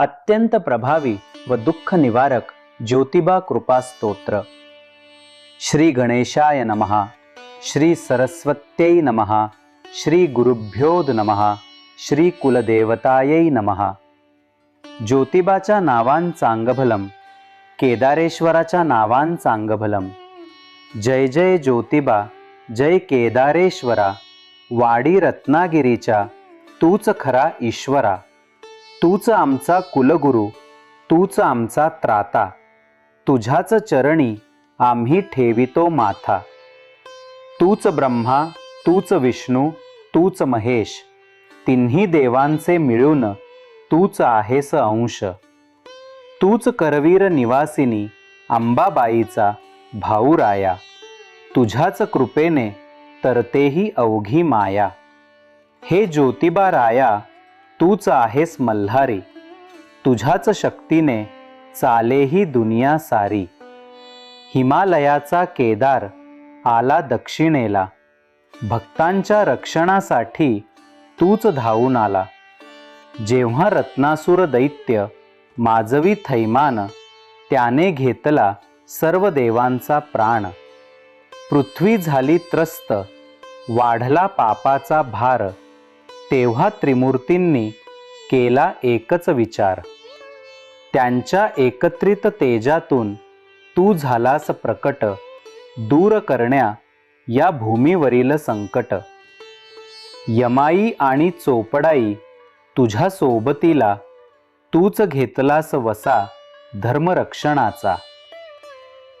अत्यंत प्रभावी व दुःख निवारक ज्योतिबा कृपा स्तोत्र. श्री गणेशाय नमः. श्री सरस्वत्यै नमः. श्री गुरुभ्योद नमः. श्री कुलदेवतायै नमः. ज्योतिबाच्या नावांचांगभलम केदारेश्वराच्या नावांचांगभलम. जय जय ज्योतिबा जय केदारेश्वरा वाडी रत्नागिरीच्या तूच खरा ईश्वरा. तूच आमचा कुलगुरू तूच आमचा त्राता तुझ्याच चरणी आम्ही ठेवितो माथा. तूच ब्रह्मा तूच विष्णू तूच महेश तिन्ही देवांचे मिळून तूच आहेस अंश. तूच करवीर निवासिनी अंबाबाईचा भाऊराया तुझ्याच कृपेने तरतेही अवघी माया. हे ज्योतिबा राया तूच आहेस मल्हारी. तुझ्याच शक्तीने चालेही दुनिया सारी. हिमालयाचा केदार आला दक्षिणेला. भक्तांच्या रक्षणासाठी तूच धावून आला. जेव्हा रत्नासुर दैत्य माजवी थैमान त्याने घेतला सर्व देवांचा प्राण. पृथ्वी झाली त्रस्त वाढला पापाचा भार. तेव्हा त्रिमूर्तींनी केला एकच विचार. त्यांच्या एकत्रित तेजातून तू झालास प्रकट दूर करण्या या भूमीवरील संकट. यमाई आणि चोपडाई तुझ्या सोबतीला तूच घेतलास वसा धर्मरक्षणाचा.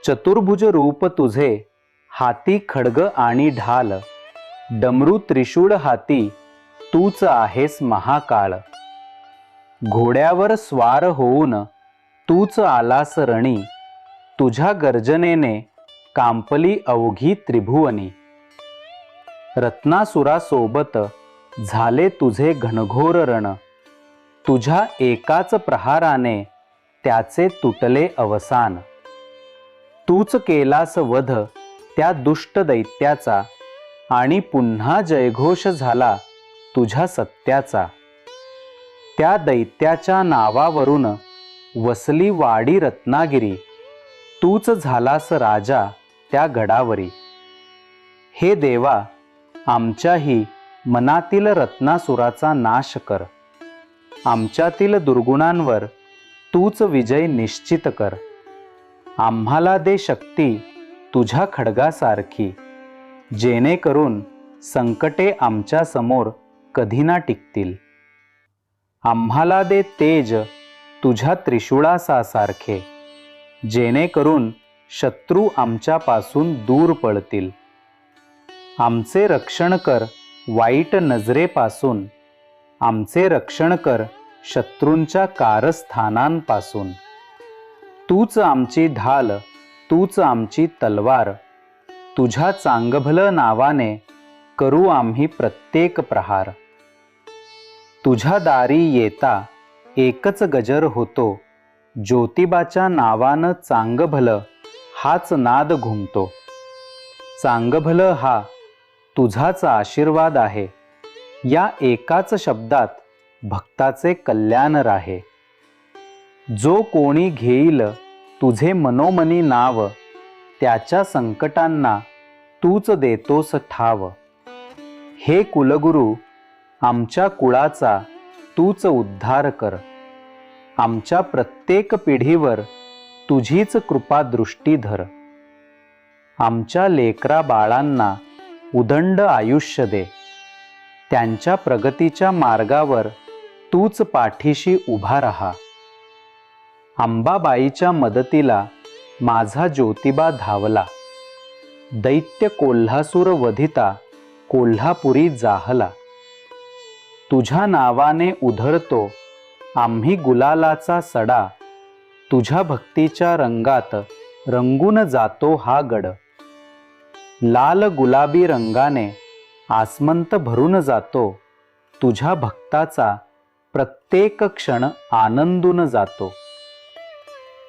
चतुर्भुज रूप तुझे हाती खडग आणि ढाल डमरू त्रिशूळ हाती तूच आहेस महाकाळ. घोड्यावर स्वार होऊन तूच आलास रणी. तुझ्या गर्जनेने कांपली अवघी त्रिभुवनी. रत्नासुरासोबत झाले तुझे घनघोर रण. तुझ्या एकाच प्रहाराने त्याचे तुटले अवसान. तूच केलास वध त्या दुष्ट दैत्याचा आणि पुन्हा जयघोष झाला तुझ्या सत्याचा. त्या दैत्याच्या नावावरून वसली वाडी रत्नागिरी. तूच झालास राजा त्या गडावरी. हे देवा आमच्याही मनातील रत्नासुराचा नाश कर. आमच्यातील दुर्गुणांवर तूच विजय निश्चित कर. आम्हाला दे शक्ती तुझ्या खडगासारखी. जेणेकरून संकटे आमच्यासमोर कधी ना टिकतील. आम्हाला दे तेज तुझ्या त्रिशूळासासारखे. जेणेकरून शत्रू आमच्यापासून दूर पळतील आमचे रक्षण कर वाईट नजरेपासून. आमचे रक्षण कर शत्रूंच्या कारस्थानांपासून. तूच आमची ढाल तूच आमची तलवार. तुझ्या चांगभल नावाने करू आम्ही प्रत्येक प्रहार. तुझ्या दारी येता एकच गजर होतो. ज्योतिबाच्या नावानं चांगभल हाच नाद घुमतो. चांगभल हा तुझाच आशीर्वाद आहे. या एकाच शब्दात भक्ताचे कल्याण राहे. जो कोणी घेईल तुझे मनोमनी नाव त्याच्या संकटांना तूच देतोस ठाव. हे कुलगुरू आमच्या कुळाचा तूच उद्धार कर. आमच्या प्रत्येक पिढीवर तुझीच कृपा दृष्टी धर. आमच्या लेकरा बाळांना उदंड आयुष्य दे. त्यांच्या प्रगतीच्या मार्गावर तूच पाठीशी उभा राहा. अंबाबाईच्या मदतीला माझा ज्योतिबा धावला. दैत्य कोल्हासूर वधिता कोल्हापुरी जाहला. तुझ्या नावाने उधळतो आम्ही गुलालाचा सडा. तुझ्या भक्तीच्या रंगात रंगून जातो हा गड. लाल गुलाबी रंगाने आसमंत भरून जातो. तुझ्या भक्ताचा प्रत्येक क्षण आनंदून जातो.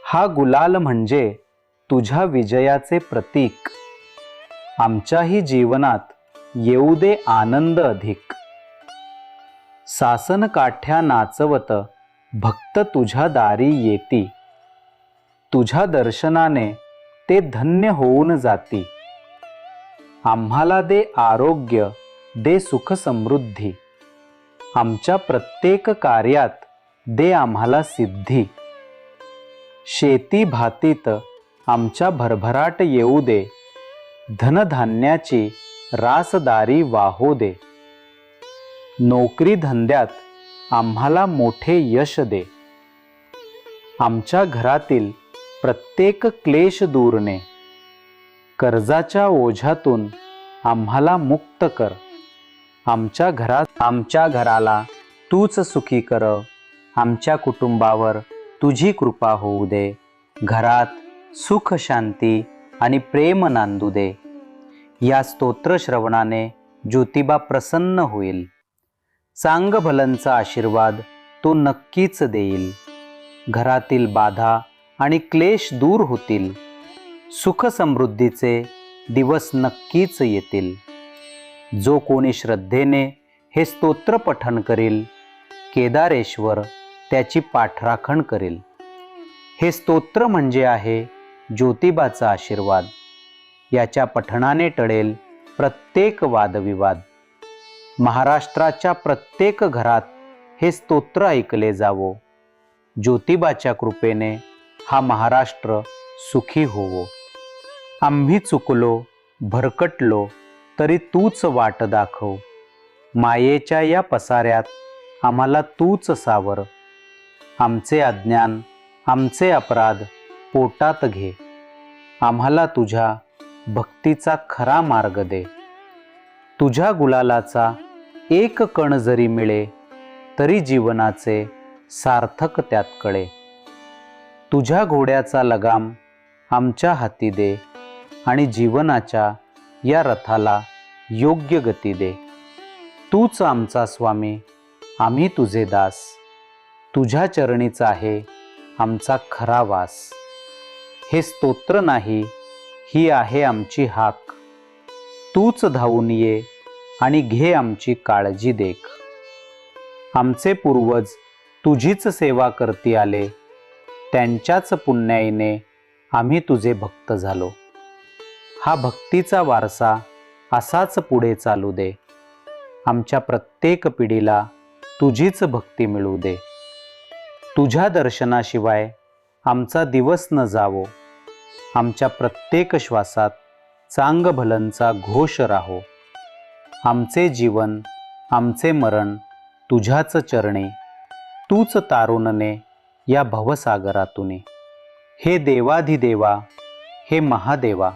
हा गुलाल म्हणजे तुझ्या विजयाचे प्रतीक. आमच्याही जीवनात येऊ दे आनंद अधिक. सासन काठ्या नाचवत भक्त तुझ्या दारी येती. तुझ्या दर्शनाने ते धन्य होऊन जाती. आम्हाला दे आरोग्य दे सुख समृद्धी. आमच्या प्रत्येक कार्यात दे आम्हाला सिद्धी. शेती भातीत आमच्या भरभराट येऊ दे. धनधान्याची रासदारी वाहो दे. नोकरी धंद्यात आम्हाला मोठे यश दे. आमच्या घरातील प्रत्येक क्लेश दूरने कर्जाच्या ओझ्यातून आम्हाला मुक्त कर. आमच्या घरात आमच्या घराला तूच सुखी कर. आमच्या कुटुंबावर तुझी कृपा होऊ दे. घरात सुख शांती आणि प्रेम नांदू दे. या स्तोत्र श्रवणाने ज्योतिबा प्रसन्न होईल. चांग भलनचा आशीर्वाद तो नक्कीच देईल. घरातील बाधा आणि क्लेश दूर होतील. सुख समृद्धीचे दिवस नक्कीच येतील. जो कोणी श्रद्धेने हे स्तोत्र पठण करील केदारेश्वर त्याची पाठराखण करील. हे स्तोत्र म्हणजे आहे ज्योतिबाचा आशीर्वाद. याच्या पठणाने टळेल प्रत्येक वादविवाद. महाराष्ट्राच्या प्रत्येक घरात हे स्तोत्र ऐकले जावो. ज्योतिबाच्या कृपेने हा महाराष्ट्र सुखी होवो. आम्ही चुकलो भरकटलो तरी तूच वाट दाखव. मायेच्या या पसाऱ्यात आम्हाला तूच सावर. आमचे अज्ञान आमचे अपराध पोटात घे. आम्हाला तुझ्या भक्तीचा खरा मार्ग दे. तुझ्या गुलालाचा एक कण जरी मिळे तरी जीवनाचे सार्थक त्यात कळे. तुझ्या घोड्याचा लगाम आमच्या हाती दे आणि जीवनाच्या या रथाला योग्य गती दे. तूच आमचा स्वामी आम्ही तुझे दास. तुझ्या चरणीचा आहे आमचा खरा वास. हे स्तोत्र नाही ही आहे आमची हाक. तूच धावून ये आणि घे आमची काळजी देख. आमचे पूर्वज तुझीच सेवा करती आले. त्यांच्याच पुण्याईने आम्ही तुझे भक्त झालो. हा भक्तीचा वारसा असाच पुढे चालू दे. आमच्या प्रत्येक पिढीला तुझीच भक्ती मिळू दे. तुझ्या दर्शनाशिवाय आमचा दिवस न जावो. आमच्या प्रत्येक श्वासात चांग भलनचा घोष राहो. आमचे जीवन आमचे मरण तुझ्याच चरणे तूच तारुणने या भवसागरातून. हे देवाधिदेवा हे महादेवा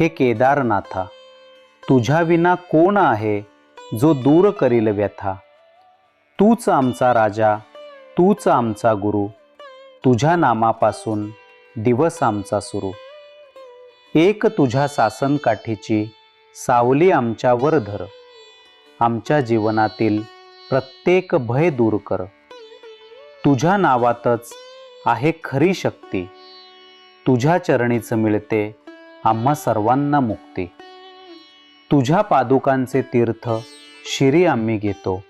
हे केदारनाथा तुझ्या विना कोण आहे जो दूर करील व्यथा? तूच आमचा राजा तूच आमचा गुरु तुझ्या नामापासून दिवस आमचा सुरू. एक तुझ्या सासनकाठीची सावली आमच्यावर धर. आमच्या जीवनातील प्रत्येक भय दूर कर. तुझ्या नावातच आहे खरी शक्ती. तुझ्या चरणीच मिळते आम्हा सर्वांना मुक्ती. तुझ्या पादुकांचे तीर्थ शिरी आम्ही घेतो.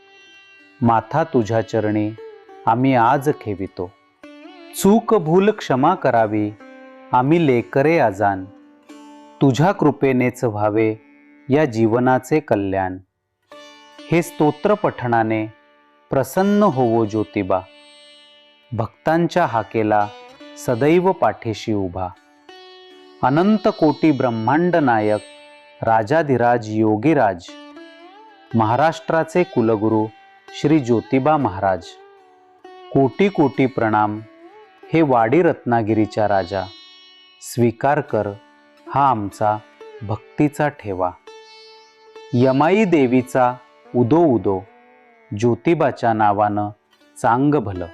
माथा तुझ्या चरणी आम्ही आज खेवितो चूक भूल क्षमा करावी आम्ही लेकरे आजान तुझ्या कृपेनेच व्हावे या जीवनाचे कल्याण. हे स्तोत्र पठणाने प्रसन्न होवो ज्योतिबा. भक्तांच्या हाकेला सदैव पाठीशी उभा. अनंत कोटी ब्रह्मांड नायक राजाधिराज योगीराज महाराष्ट्राचे कुलगुरू श्री ज्योतिबा महाराज. कोटी कोटी प्रणाम हे वाडी रत्नागिरीच्या राजा. स्वीकार कर हा आमचा भक्तीचा ठेवा. यमाई देवीचा उदो उदो ज्योतिबाच्या नावानं चांग भलं